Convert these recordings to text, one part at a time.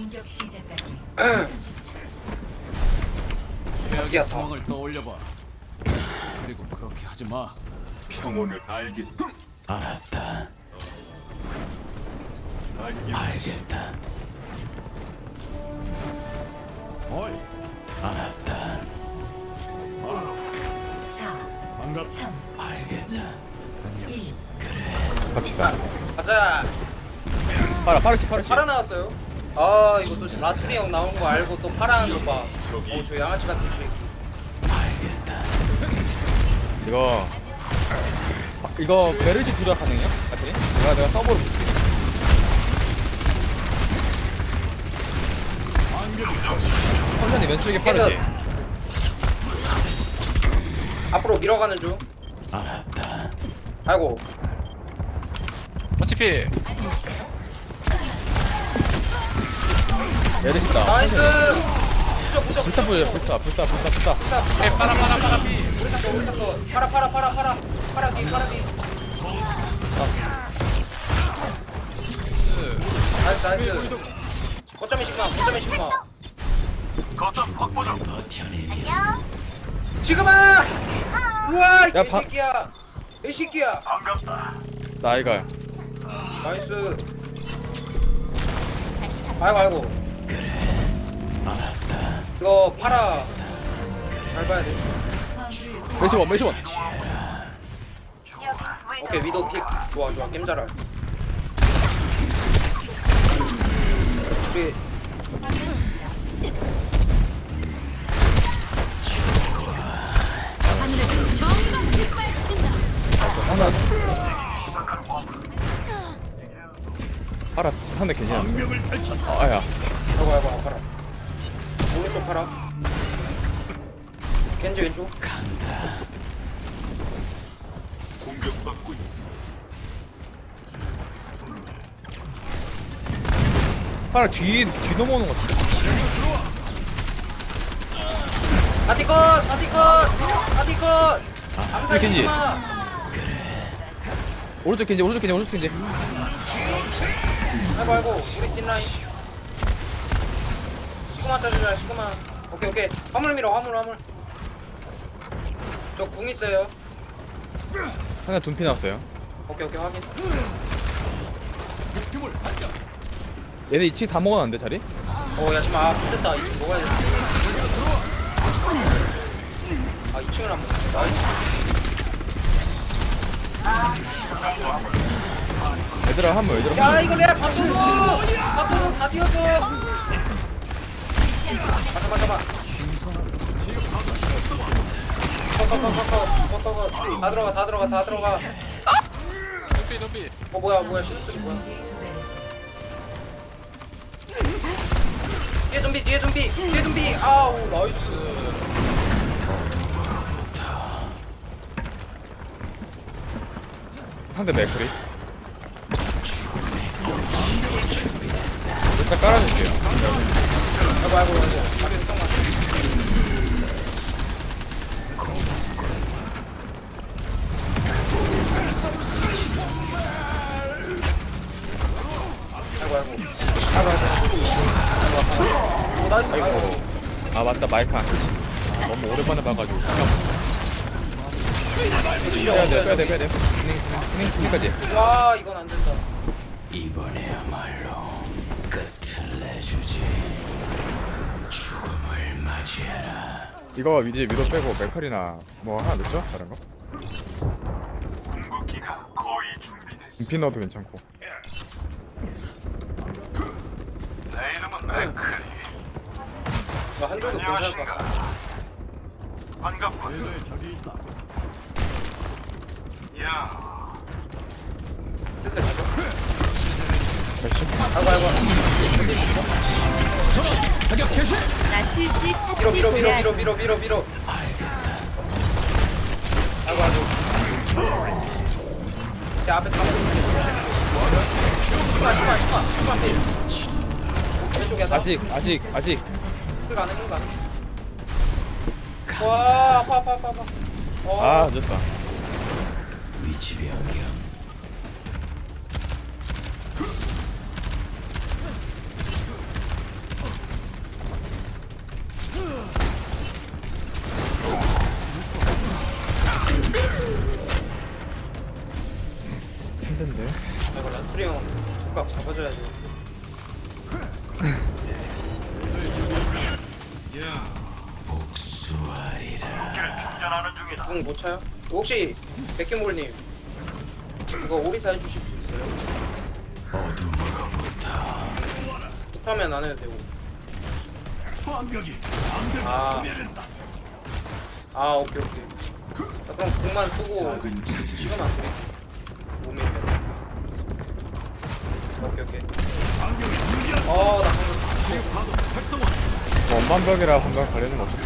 공격 시작까지 응. 30초. 여기야 다. 상황을 떠올려봐. 그리고 그렇게 하지 마. 평온을 알겠어. 알았다. 알겠다. 어이, 알았다. 4, 반갑. 3, 알겠다. 1. 갑시다. 가자. 파라 파르시 파르시. 파라 나왔어요. 아 이거 또 라트리 형 나온 거 알고 또 파라하는 거 봐. 어 저 양아치 같은 새끼. 알겠다. 이거 아, 이거 베르시 조작 가능해요? 같이? 내가 내가 서버로 볼게. 선생님 왼쪽에 파르시. 앞으로 밀어가는 중. 알았다. 아이고. 어차피 베르시다. 나이스. 부적 부적 불타 보여 불타 불타 불타 불타. 에 빠라 빠라 빠라 피 우리 탑거 우리 탑거. 파라 파라 파라 파라. 파라 뒤 파라 뒤. 나이스 나이스. 거점에 시그마 거점에. 버텨내기. 지금아! 우와 이 바- 새끼야. 이 새끼야. 나이가. 나이스. 아이고 아이고. 이거 파라 잘 봐야 돼. 메시 원 메시 원. 오케이 위도 픽 좋아 좋아 게임 잘할. 우리 파라 상대 괜찮아. 아, 아야. 아이고 아이고 아파라. 오른쪽 파라. 겐지 왼쪽. 공격받고 있어. 파라 뒤, 뒤 넘어오는 것 같아. 바티컷 바티컷 바티컷. 암살 겐지. 오른쪽 겐지, 오른쪽 겐지, 오른쪽 겐지. 아이고 아이고 우리 뒷라인. 시그마 짜주자 시그마. 오케이 오케이 화물 밀어 화물 화물. 저 궁 있어요. 하나 둔피 나왔어요. 오케이 오케이 확인. 얘네 2층 다 먹어놨는데 자리? 어야 지금 아 됐다 2층 먹어야 돼. 아 2층을 안 먹었어. 나이스. 얘들아 한번 얘들아 야 한번 이거 내가 밥도둑 밥도둑 다 뛰었어 잠깐만 잠깐만 다 들어가 다 들어가 다 들어가 높이 높이 어 뭐야 뭐야 신호소리 뭐야 뒤에 좀비 뒤에 좀비 뒤에 좀비 아우 나이스 상대 맥크리. 일단 깔아줄게요 아 맞다. 마이크 안 켜지. 아, 너무 오랜만에 봐가지고. 빼야 돼 빼야 돼 빼야 돼. 스닝 스닝까지 와 이건 안 된다. 이번에야말로 이거 이제 위도 빼고 메칼이나 뭐 하나 넣죠? 다른 거? 궁극기가 거의 준비됐어. 피 넣어도 괜찮고 내 이름은 맥클리. 아, 안녕하신가. 같아. 반갑군. 야, 글쎄, 가자. 나틀지 밀어 파티 밀어 밀어 고야 밀어 밀어 밀어 밀어. 아이고 아이고. 야 앞에 다 먹을게 심마 심마 심마 심마 필 왼쪽에 나. 아직 아직 아직. 힐 가능 힐 가능. 와 아파 아파 아파 아파. 어, 아 늦다. 위치 변경. 힘든데 이거 란투리 형 두각 잡아줘야지 복수하리라. 궁못 차요? 혹시 백경골님 이거 오리사 해주실 수 있어요? 못하면 안 해도 되고 아. 아 오케이 오케이 자, 그럼 궁만 쓰고. 지금 안 돼 있네 오케이 오케이 완벽히 무기야. 어 나 방금 파도 활성화. 원반벽이라 한번 가려는 거 같아.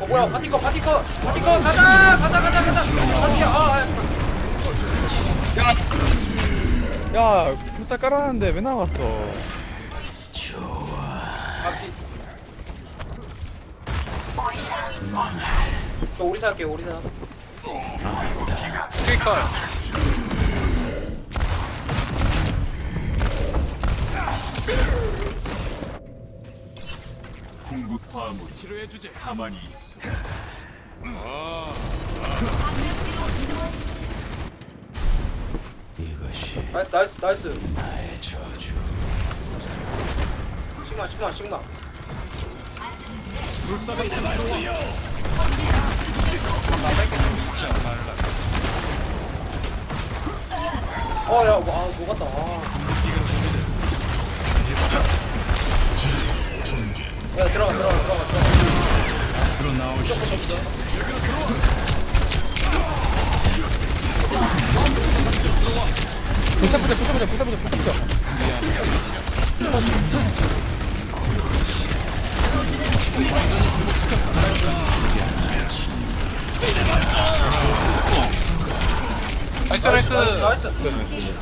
어 뭐야 파티커 파티커 파티커 가자 가자 가자 가자. 파티야 아, 아. 야 풀사 깔아놨는데 왜 나왔어? 좋아. 파티 저 오리사 할게요 오리사. 트위컬 궁극 화물 치료해주지 가만히 있어. 이것이 나이스 나이스 나이스 나의 저주. 시그마 시그마 시그마 어야 뭐, 아 녹았다 아. 야 들어가 들어가 들어가 들어가 나이스 나이스 나이스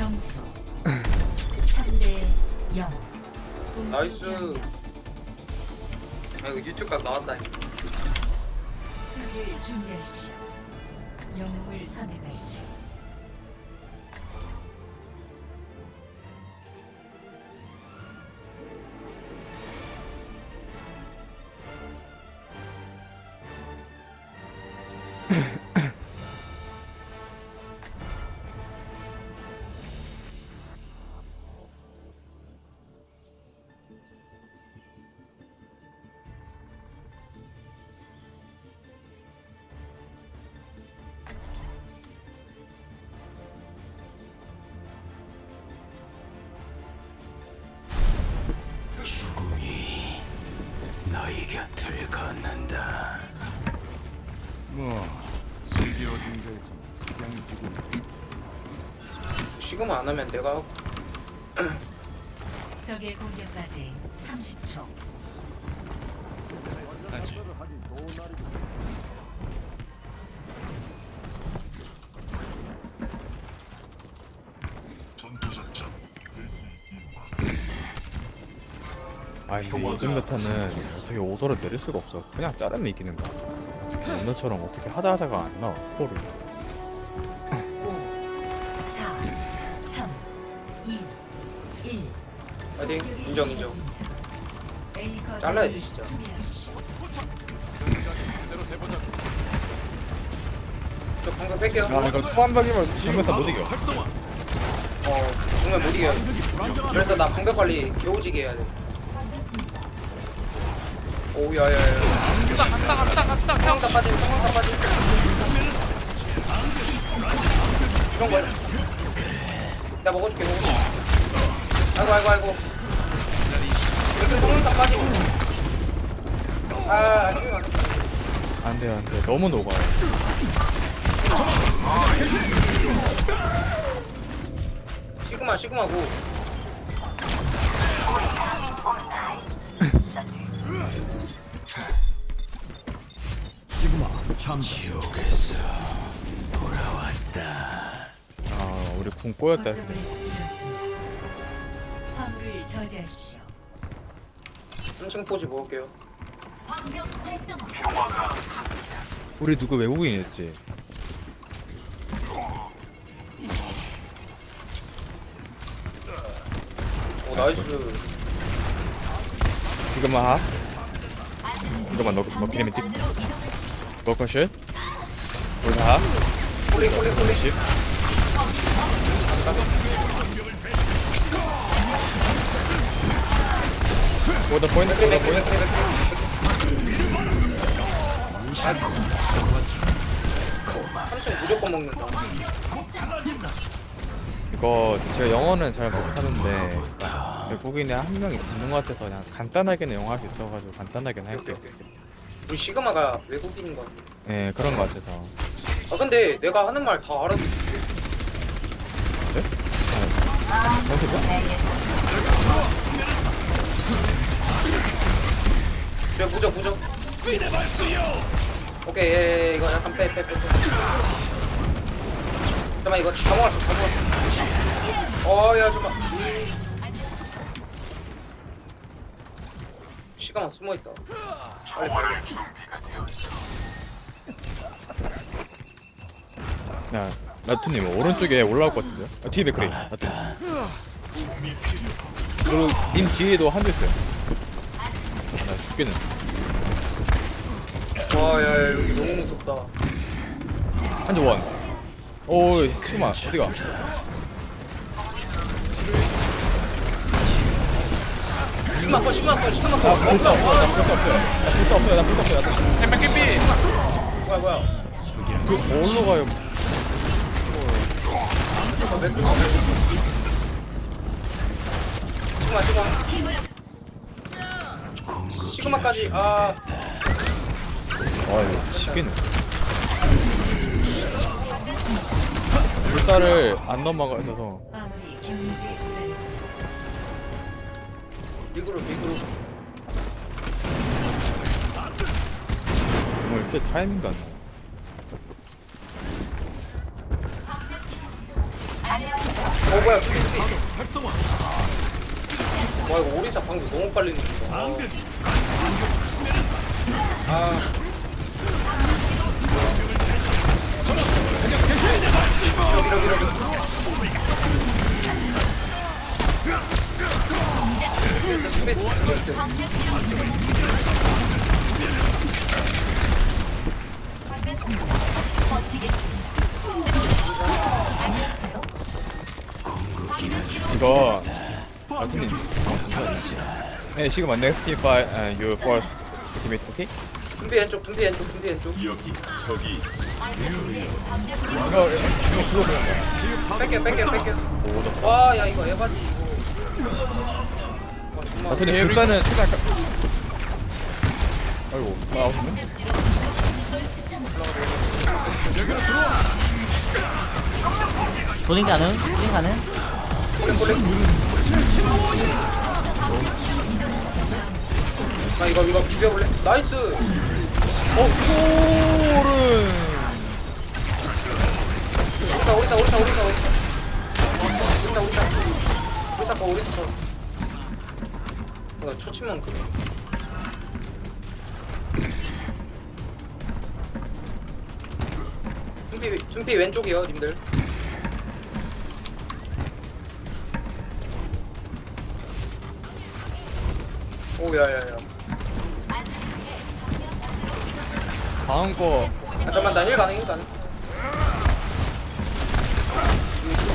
점수. 3대 0 나이스. 아 이거 유튜브 각 나왔다. 수비를 준비하십시오. 영웅을 선택하십시오 지금 안 하면 내가 하고. 적의 공격까지 30초. 아니 근데 요즘 메타는 어떻게 오더를 내릴 수가 없어. 그냥 자르면 이기는 거야. 옛날처럼 어떻게 하자 하자가 안 나와 코를 5 4 3 2 1 파이팅. 인정 인정. A 거점을 잘라야 돼, 진짜. 저 방금 뺄게요. 아 이거 초반벽이면 정면사 못 이겨. 활성화 어 정말 못 이겨요. 그래서 나 방벽 관리 개오지게 해야 돼. 오야야야. 갑시다 갑시다 갑시다 갑시다 상황 다 빠짐. 상황 다 빠짐. 이런 거야. 야 먹어줄게 먹어줄게. 아이고 아이고 아이고. 이렇게 먹는다 빠지고. 아 아니면 안 돼. 안돼 안돼 너무 녹아요 시그마 시그마고. 지옥에서 돌아왔다. 아 우리 궁 꼬였다 거점을 잃었습니다. 화물을 저지하십시오. 3층 포지 먹을게요. 우리 누구 외국인이었지 오 나이스. 이것만 하 이것만 넣 넣기면 띠 먹건 슛 우리 다 콜리 콜리 콜리. 십 맥크리 포인트 맥크리 맥크리. 3층 무조건 먹는다. 이거 제가 영어는 잘 못하는데 외국인에 한 명이 있는 것 같아서 그냥 간단하게는 영어 할수 있어가지고 간단하게는 할게요 우리 시그마가 외국인인 것 같아. 예 그런 것 같아서 아 근데 내가 하는 말 다 알아. 어떻게? 저 무적 무적. 오케이 예, 예, 이거 약간 빼빼 빼. 빼. 잠깐만 이거 다 모았어 다 모았어. 어야 잠깐. 시간만 숨어 있다. 빨리 빨리. 야 라투님 오른쪽에 올라올 것 같은데요? 아, 뒤에 맥크리 라투 그리고 님 뒤에도 한대 있어요 아, 나 죽기는. 와, 야, 야, 여기 너무 무섭다. 한조 원. 오이, 치마, 어디가? 신만 꺼, 신만 꺼, 신만 꺼. 없어, 없어 나볼수 없어 나볼수 없어요. 뭐야, 뭐야. 그, 뭘로 가요? 어, 시그마까지. 아아 이거 미치겠네 물살을 안 넘어가셔서 미그로 미그로 정말 쎄 타이밍도 안 나. 어 뭐야 죽였지 와 이거 오리사 방도 너무 빨리 늦는다 아. 아. 이러기 이러기 이러기 네 지금 안내 팀파이 you first ultimate 오케이? 준비 왼쪽 준비 왼쪽 준비 왼쪽. 여기 저기 있어. 이거 이거 그거 그냥 뺄게요 뺄게요 뺄게요. 오더 와야 이거 에바지 이거. 와 정말. 불사는 최대한 가... 아이고 나오시네 도닝 가능? 도닝 가능? 콜렉 콜렉. 나 이거 이거 비벼볼래? 나이스. 어 소른 오리사 오리사 오리사 오리사 오리사 오리사 오리사 오리사 거 오리사 거. 나 초치면 그래. 준비 준비 왼쪽이요, 님들. 오 야야야. 다음 거. 아, 잠깐만 나힐 가능 힐 가능.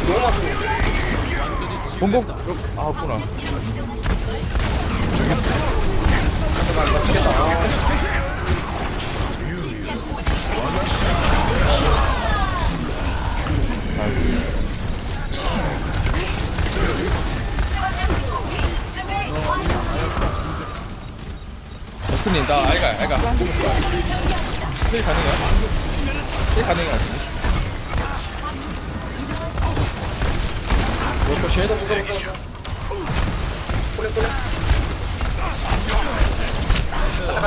너무 많아 본복 아 없구나. 잠깐만 어, 나 죽겠다 덕분님 나 알가 알가. 힐 가능해요? 힐 가능해요 로또 쉐 무서 무서 무서 꼬리 꼬리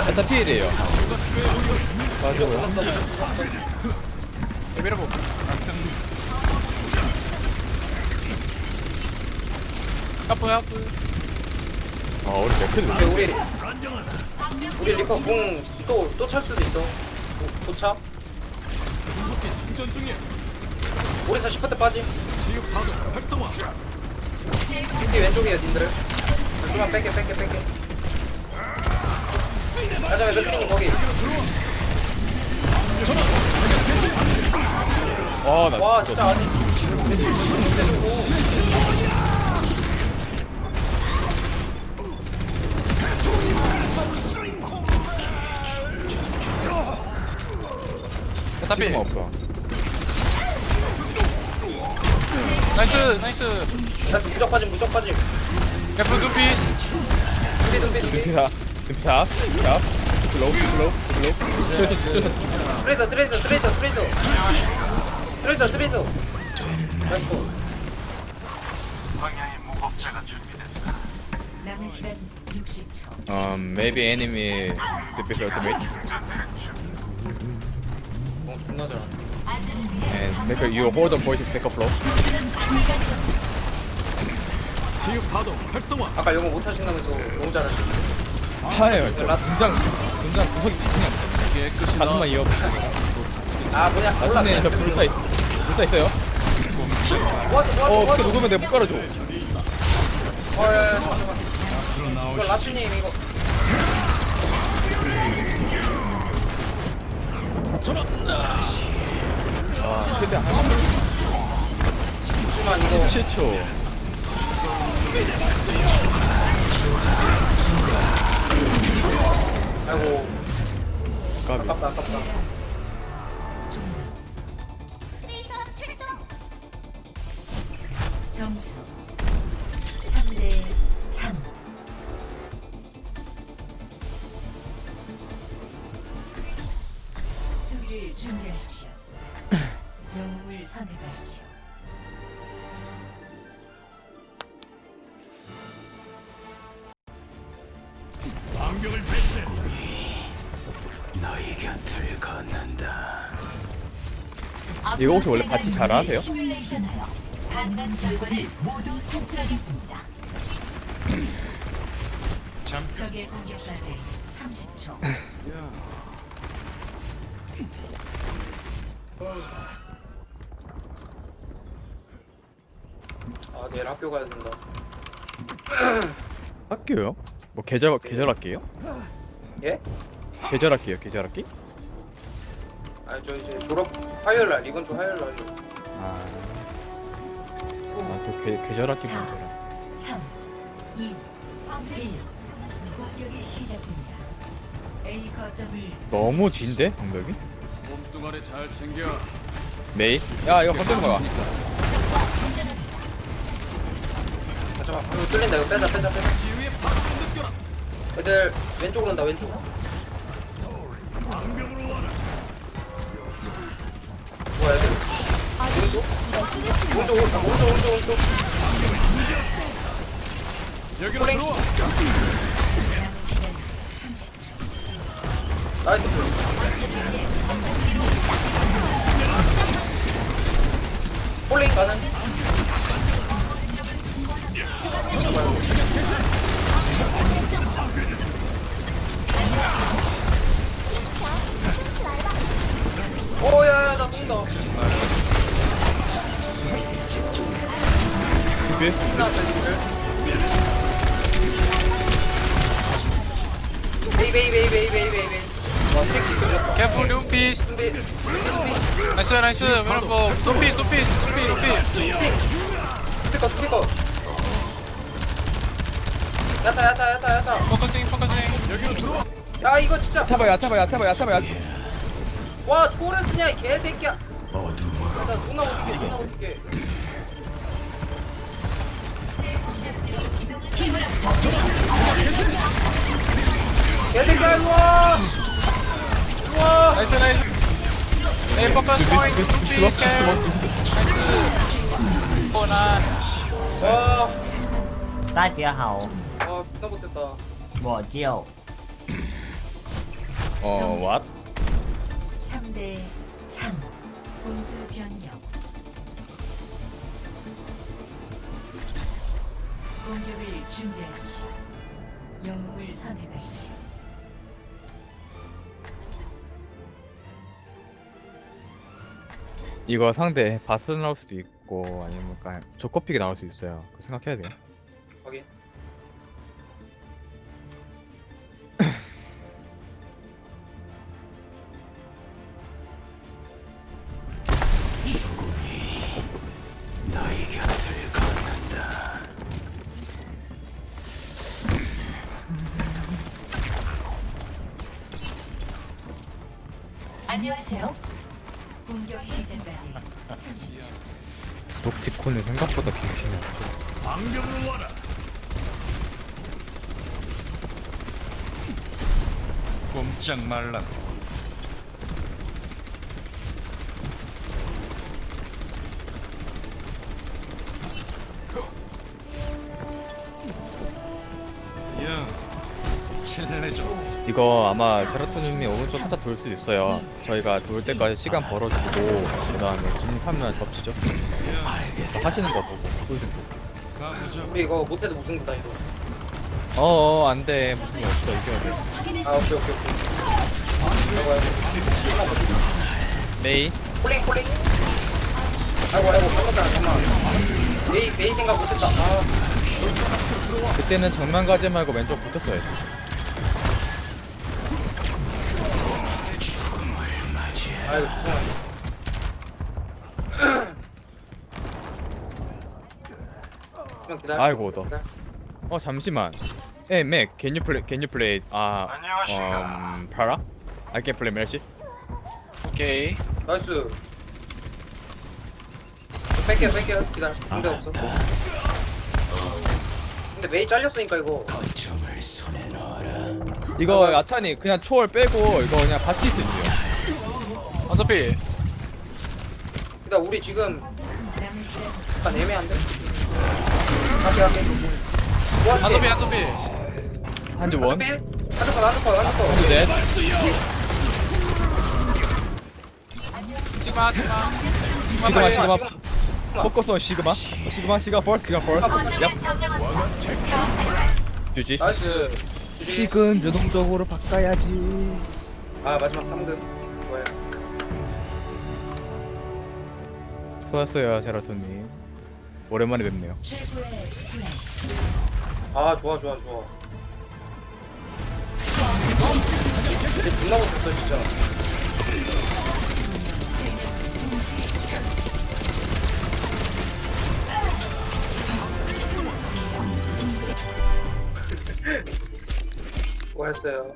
일단 필이에요. 맞아요 밀어보 하프 하프. 아 우리 근데 우리 우리 리퍼 궁또또 찰 수도 있어 도차 궁극기 충전 중이야. 우리 40% 빠짐. 지옥 파도 활성화. 이 왼쪽이에요 님들. 좀만 뺄게 뺄게 뺄게. 가자 맥크리님 거기. 와나 와 진짜 아직 야 타피 필요가 없어. 나이스 나이스. 나 무적 빠짐 무적 빠짐. F 눈피스 둠비 둠비. 둠비 둠피사 둠피사 자 슬로우 슬로우 슬로우. 나이스 트레이서 트레이서 트레이서 트레이서. 트레이서 트레이서. 나이스. 남은 시간 60초. Um, maybe enemy defense ultimate 어 존나 잘하 and make sure you hold for second floor. 지옥 파도 활성화. 아까 영어 못하신다면서 너무 잘하시네 하예요. 분장 분장 구석이 그냥 깨끗이 가슴만 나. 이어. 아 뭐냐 나중에 저 불사 있 불사 있어요. 어, 그렇게 도와줘 녹으면 내가 못 깔아줘. 어야야 잠깐만 이거 라츠님 이거 아, 최대한 한 잠시만 이거 7초. 아이고 까비. 아깝다 아깝다 점수 선택하십시오. 방벽을 배치. 너희 곁을 걷는다. 이거 혹시 원래 바티 잘하세요? 시뮬레이션하여 가능한 결과를 모두 산출하겠습니다. 적의 공격까지 30초. 내일 학교 가야 된다 학교요? 뭐 계절 계절 학기요? 예? 계절 학기요? 계절 학기? 아니 저 이제 졸업 화요일 날 이번 주 화요일날 아. 아또 계절 학기 4, 문제라. 3, 2, 1. 공격이 시작됩니다. A 거점을 너무 진데 공격이? 몸뚱아리 잘 챙겨. 메이? 야 이거 건드는 거야. 잠깐만 이거 뚫린다 이거 빼자 빼자 빼자. 애들 왼쪽으로 온다 왼쪽 뭐야 애들 오른쪽? 오른쪽 오른쪽 오른쪽 오른쪽 오른쪽 여기로 들어와. 시간 30초. 나이스 폴링 가능? 이거 진짜 야타봐 야타봐 야타봐 야타봐 야. 와 초를 쓰냐 이 개새끼야 어둠으로 나 누나 어떻게 누나 어떻게 개새끼야 일로와 일로와 나이스 나이스 에이 포커스 포인트 둠피 스캔 나이스 오나 와, 大家好 와 존나 못했다 我叫 어 왓? 3대 3 공수 변경. 공격을 준비하십시오. 영웅을 선택하십시오. 이거 상대 바스 나올 수도 있고 아니면 조커픽이 나올 수 있어요. 그거 생각해야 돼요 말라. 야, 칠해줘. 이거 아마 제라토님이 오른쪽 살짝 돌수 있어요. 저희가 돌 때까지 시간 벌어주고 그 다음에 진입하면 덮치죠? 하시는 거 보고 보여주고 가보자. 우리 이거 못해도 무승부다 이거. 어어 안돼. 무슨 일 없어. 이겨야 돼. 아 오케이 오케이 오케이 메이 폴링 폴링 아이고 아이고 잠깐만 잠깐만 메이 메이 생각 못했다 아 그때는 정면 가지 말고 왼쪽 붙었어야지 아이고 죄송합니다 좀 기다려 아이고, 너. 기다려. 어 잠시만 에 맥, can you play, can you play 아 음, 파라? I can play 멜시? 오케이. 나이스. 뺄게요 뺄게요. 기다려. 문제 없어. 근데 메이 잘렸으니까 이거. 거점을 손에 넣어라. 이거 야탄이 그냥 초월 빼고 이거 그냥 바티 쓰지요. 어차피. 일단 우리 지금 약간 애매한데? 갈게 갈게? 어차피 어차피. 한주 원, 필? 한쪽 거 한쪽 거 한쪽 거 한주 넷 시그마 시그마 시그마. 시그마 시그마. 포커스 온 시그마? 어, 시그마 시그마 펄 시그마 펄 얍. 주지. 나이스. 식은 유동적으로 바꿔야지. 아 마지막 3등 좋아요. 수고하셨어요 제라토님. 오랜만에 뵙네요. 아 좋아 좋아 좋아. 근데 존나 못했어 진짜 수고했어요